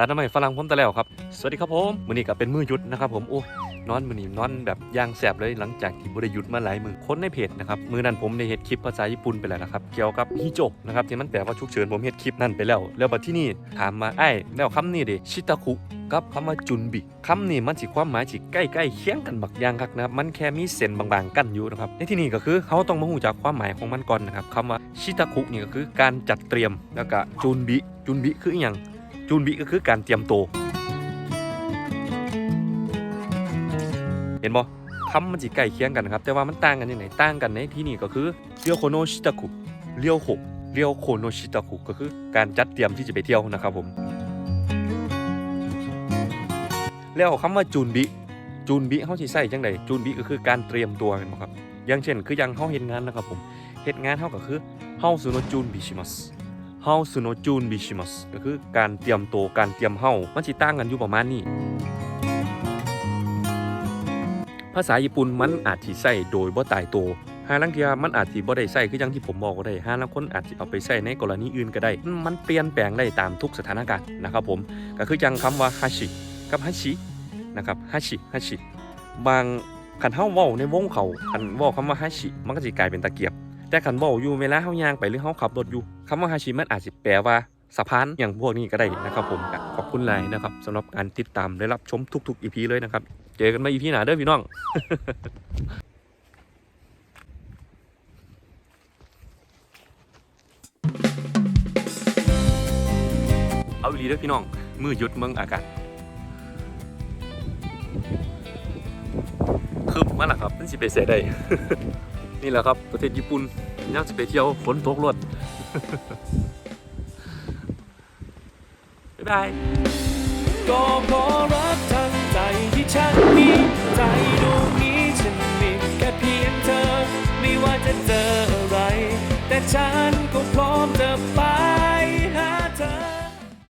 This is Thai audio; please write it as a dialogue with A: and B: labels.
A: ตัดน้ำใหม่ฝรั่งผมตะแล้วครับ สวัสดีครับผมมือนี้ก็เป็นมือหยุดนะครับผมโอ้ยนอนมือนี้นอนแบบย่างแสบเลยหลังจากที่บ่ได้หยุดมาหลายมือค้นในเพจนะครับมือนั้นผมได้เฮ็ดคลิปภาษาญี่ปุ่นไปแล้วนะครับเกี่ยวกับฮิโจกนะครับที่มันแปลว่าฉุกเฉินผมเฮ็ดคลิปนั้นไปแล้ว แล้วบัดที่นี่ถามมาไอ้แล้วคำนี้เด้ชิตาคุกับคำว่าจุนบิคำนี้มันสิความหมายสิใกล้ๆเคียงกันบักย่างคักนะครับมันแค่มีเส้นบางๆ กั้นอยู่นะครับในที่นี้ก็คือเขาต้องมาฮู้จักความหมายของมันก่อนนะครับคำว่าชิตาคุนี่ก็คือการจัดเตรียมแล้วก็จุนบิจุนบิคืออหยัง จุนบิก็คือการเตรียมตัวเห็นบ่คำมันสิใกล้เคียงกันนะครับ แต่ว่ามันต่างกันยังไงต่างกันในที่นี่ก็คือเรียวโคโนชิตาคุเรียวโคเรียวโคโนชิตาคุก็คือการจัดเตรียมที่จะไปเที่ยวนะครับผมแล้วคำว่าจูนบิจูนบิเฮาสิใส่จังไดจูนบิก็คือการเตรียมตัวแม่นบ่ครับอย่างเช่น คือยังเฮาเฮ็ดงานนะครับผมเฮ็ดงานเฮาก็คือเฮาสุโนจูนบิชิมัส เฮาสุโนจูนบิชิมัสก็คือการเตรียมตัวการเตรียมเฮามันสิต่างกันอยู่ประมาณนี้ ภาษาญี่ปุ่นมันอาจสิใส่โดยบ่ตายตัวหาลังเทียมันอาจสิบ่ได้ใส่คืออย่างที่ผมบอกก็ได้หาลังคนอาจสิเอาไปใส่ในกรณีอื่นก็ได้ มันเปลี่ยนแปลงได้ตามทุกสถานการณ์นะครับผมก็คือจังคำว่าฮาชิกับฮาชินะครับฮาชิฮาชิบางคันเฮาเว้าในวงเขาคันเว้าคำว่าฮาชิมันก็สิกลายเป็นตะเกียบ แต่คันเว้าอยู่เวลาเฮายางไปหรือเฮาขับรถอยู่คำว่าฮาชิมันอาจสิแปลว่าสะพานอย่างพวกนี้ก็ได้นะครับผมขอบคุณหลายนะครับสำหรับการติดตามและรับชมทุกๆ EP เลยนะครับ เจอกันใหม่ EP หน้าเด้อพี่น้องเอาอีหลีเด้อพี่น้อง มือหยุดเมืองอากาศคืบมาล้วครับมันสิไปเสียได้ นี่แหละครับประเทศญี่ปุ่นย่างจะไปเที่ยวฝนตกรวดบ๊ายบาย
B: ก็เพราะรักทั้งใจที่ฉันมีใจดวงนี้ฉันมีแค่เพียงเธอ ไม่ว่าจะเจออะไร แต่ฉันก็